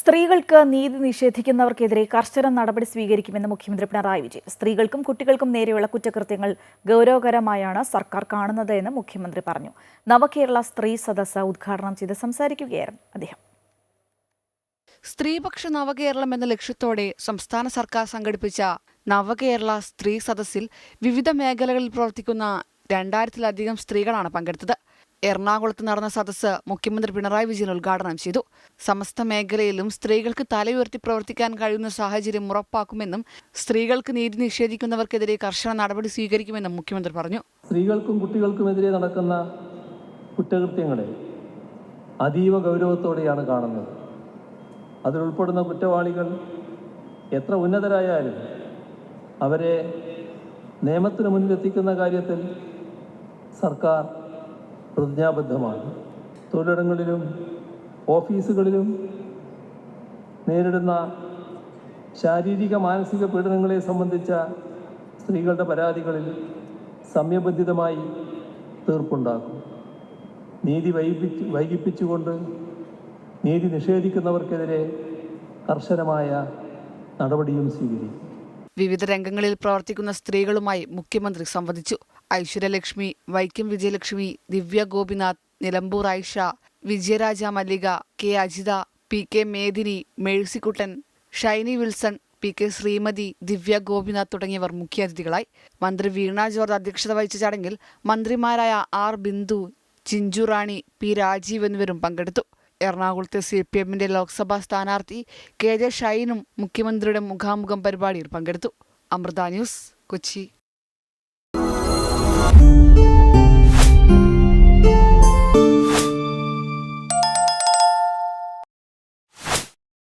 സ്ത്രീകൾക്ക് നീതി നിഷേധിക്കുന്നവർക്കെതിരെ കർശന നടപടി സ്വീകരിക്കുമെന്ന് മുഖ്യമന്ത്രി പിണറായി വിജയൻ. സ്ത്രീകൾക്കും കുട്ടികൾക്കും നേരെയുള്ള കുറ്റകൃത്യങ്ങൾ ഗൗരവകരമായാണ് സർക്കാർ കാണുന്നത് എന്ന് മുഖ്യമന്ത്രി പറഞ്ഞു. നവകേരള സ്ത്രീ സദസ്സ് ഉദ്ഘാടനം ചെയ്ത് സംസാരിക്കുകയായിരുന്നു അദ്ദേഹം. സ്ത്രീപക്ഷ നവകേരളം എന്ന ലക്ഷ്യത്തോടെ സംസ്ഥാന സർക്കാർ സംഘടിപ്പിച്ച നവകേരള സ്ത്രീ സദസ്സിൽ വിവിധ മേഖലകളിൽ പ്രവർത്തിക്കുന്ന രണ്ടായിരത്തിലധികം സ്ത്രീകളാണ് പങ്കെടുത്തത്. എറണാകുളത്ത് നടന്ന സദസ്സ് മുഖ്യമന്ത്രി പിണറായി വിജയൻ ഉദ്ഘാടനം ചെയ്തു. സമസ്ത മേഖലയിലും സ്ത്രീകൾക്ക് തലയുയർത്തി പ്രവർത്തിക്കാൻ കഴിയുന്ന സാഹചര്യം ഉറപ്പാക്കുമെന്നും സ്ത്രീകൾക്ക് നീതി നിഷേധിക്കുന്നവർക്കെതിരെ കർശന നടപടി സ്വീകരിക്കുമെന്നും മുഖ്യമന്ത്രി പറഞ്ഞു. സ്ത്രീകൾക്കും കുട്ടികൾക്കുമെതിരെ നടക്കുന്ന കുറ്റകൃത്യങ്ങളെ അതീവ ഗൗരവത്തോടെയാണ് കാണുന്നത്. അതിലുൾപ്പെടുന്ന കുറ്റവാളികൾ എത്ര ഉന്നതരായാലും അവരെ നിയമത്തിന് മുന്നിലെത്തിക്കുന്ന കാര്യത്തിൽ സർക്കാർ പ്രതിജ്ഞാബദ്ധമാണ്. തൊഴിലിടങ്ങളിലും ഓഫീസുകളിലും നേരിടുന്ന ശാരീരിക മാനസിക പീഡനങ്ങളെ സംബന്ധിച്ച സ്ത്രീകളുടെ പരാതികളിൽ സമയബന്ധിതമായി തീർപ്പുണ്ടാക്കും. നീതി വൈകിപ്പിച്ച് വൈകിപ്പിച്ചുകൊണ്ട് നീതി നിഷേധിക്കുന്നവർക്കെതിരെ കർശനമായ നടപടിയും സ്വീകരിക്കും. വിവിധ രംഗങ്ങളിൽ പ്രവർത്തിക്കുന്ന സ്ത്രീകളുമായി മുഖ്യമന്ത്രി സംവദിച്ചു. Aishwaryalakshmi Vaikom Vijayalakshmi Divya Gopinath Nilambur Ayisha Vijayaraja Mallika K Ajitha P K Medini Mercykuttan Shiny Wilson P K Sreemathi Divya Gopinath തുടങ്ങിയവർ മുഖ്യാതിഥികളായി. മന്ത്രി വീണ ജോർജ് അധ്യക്ഷത വഹിച്ച ചടങ്ങിൽ മന്ത്രിമാരായ ആർ ബിന്ദു ചിഞ്ചു റാണി പി രാജീവ് എന്നിവരും പങ്കെടുത്തു. എറണാകുളത്തെ സി പി എമ്മിന്റെ ലോക്സഭാ സ്ഥാനാർത്ഥി കെ ജെ ഷൈനും മുഖ്യമന്ത്രിയുടെ മുഖാമുഖം പരിപാടിയിൽ പങ്കെടുത്തു. അമൃത ന്യൂസ് കൊച്ചി.